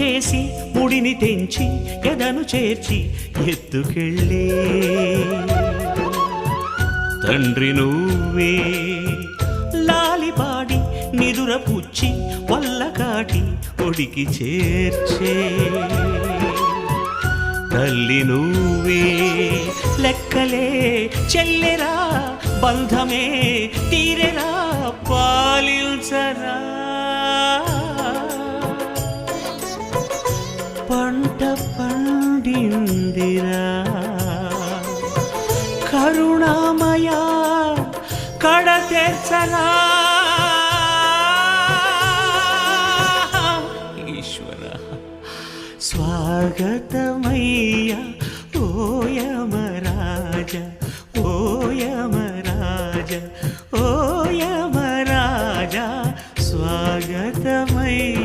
చేసి ముడిని తెంచి ఎదను చేర్చి ఎత్తుకెళ్ళే. తండ్రి నువ్వే. లాలిపాడి నిదుర పుచ్చి వల్ల కాటి ఒడికి చేర్చే. తల్లి నువ్వే. లెక్కలే చెల్లెరా బంధమే తీరెరా పాలిల్చరా పంట పండిందిరా. కరుణామయ కడ తెచ్చరా ఈశ్వర స్వాగతమయ్యా ఓయమరాజ ఓయమరాజ ఓయమరాజ స్వాగతమయ్య.